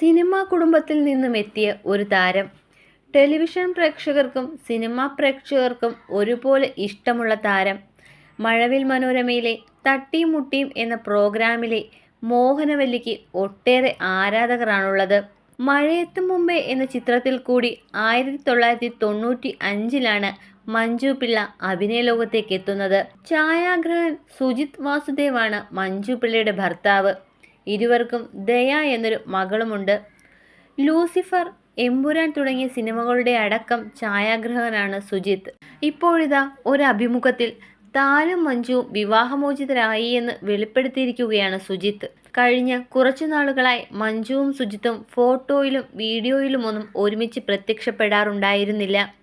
Cinema കുടുംബത്തിൽ നിന്നും എത്തിയ ഒരു താരം. ടെലിവിഷൻ പ്രേക്ഷകർക്കും സിനിമാ പ്രേക്ഷകർക്കും ഒരുപോലെ ഇഷ്ടമുള്ള താരം. മഴവിൽ മനോരമയിലെ തട്ടിയും മുട്ടിയും എന്ന പ്രോഗ്രാമിലെ മോഹനവല്ലിക്ക് ഒട്ടേറെ ആരാധകരാണുള്ളത്. മഴയെത്തും മുമ്പേ എന്ന ചിത്രത്തിൽ കൂടി ആയിരത്തി തൊള്ളായിരത്തി തൊണ്ണൂറ്റി അഞ്ചിലാണ് മഞ്ജു പിള്ള അഭിനയ ലോകത്തേക്ക് എത്തുന്നത്. ഛായാഗ്രഹൻ സുജിത് വാസുദേവാണ് മഞ്ജു പിള്ളയുടെ ഭർത്താവ്. ഇരുവർക്കും ദയ എന്നൊരു മകളുമുണ്ട്. ലൂസിഫർ എമ്പുരാൻ തുടങ്ങിയ സിനിമകളുടെ അടക്കം ഛായാഗ്രഹകനാണ് സുജിത്ത് ഇപ്പോഴിതാ ഒരു അഭിമുഖത്തിൽ താനും മഞ്ജുവും വിവാഹമോചിതരായി എന്ന് വെളിപ്പെടുത്തിയിരിക്കുകയാണ് സുജിത്ത് കഴിഞ്ഞ കുറച്ചു നാളുകളായി മഞ്ജുവും സുജിത്തും ഫോട്ടോയിലും വീഡിയോയിലുമൊന്നും ഒരുമിച്ച് പ്രത്യക്ഷപ്പെടാറുണ്ടായിരുന്നില്ല.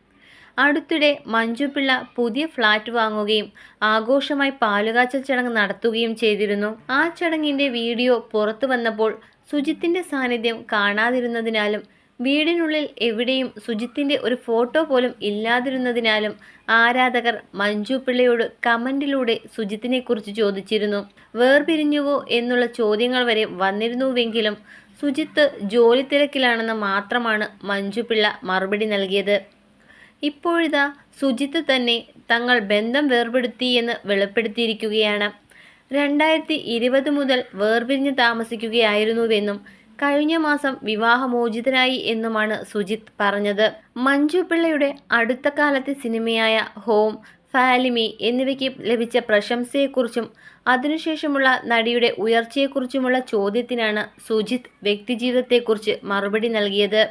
അടുത്തിടെ മഞ്ജുപിള്ള പുതിയ ഫ്ളാറ്റ് വാങ്ങുകയും ആഘോഷമായി പാലുകാച്ചൽ ചടങ്ങ് നടത്തുകയും ചെയ്തിരുന്നു. ആ ചടങ്ങിന്റെ വീഡിയോ പുറത്തു വന്നപ്പോൾ സുജിത്തിന്റെ സാന്നിധ്യം കാണാതിരുന്നതിനാലും വീടിനുള്ളിൽ എവിടെയും സുജിത്തിന്റെ ഒരു ഫോട്ടോ പോലും ഇല്ലാതിരുന്നതിനാലും ആരാധകർ മഞ്ജു പിള്ളയോട് കമന്റിലൂടെ സുജിത്തിനെ കുറിച്ച് ചോദിച്ചിരുന്നു. വേർപിരിഞ്ഞുവോ എന്നുള്ള ചോദ്യങ്ങൾ വരെ വന്നിരുന്നുവെങ്കിലും സുജിത്ത് ജോലി തിരക്കിലാണെന്ന് മാത്രമാണ് മഞ്ജു പിള്ള മറുപടി നൽകിയത്. ഇപ്പോഴിതാ സുജിത്ത് തന്നെ തങ്ങൾ ബന്ധം വേർപെടുത്തിയെന്ന് വെളിപ്പെടുത്തിയിരിക്കുകയാണ്. രണ്ടായിരത്തി ഇരുപത് മുതൽ വേർപിരിഞ്ഞ് താമസിക്കുകയായിരുന്നുവെന്നും കഴിഞ്ഞ മാസം വിവാഹമോചിതനായി എന്നുമാണ് സുജിത്ത് പറഞ്ഞത്. മഞ്ജു പിള്ളയുടെ അടുത്ത കാലത്തെ സിനിമയായ ഹോം ഫാലിമി എന്നിവയ്ക്ക് ലഭിച്ച പ്രശംസയെക്കുറിച്ചും അതിനുശേഷമുള്ള നടിയുടെ ഉയർച്ചയെക്കുറിച്ചുമുള്ള ചോദ്യത്തിനാണ് സുജിത്ത് വ്യക്തിജീവിതത്തെക്കുറിച്ച് മറുപടി നൽകിയത്.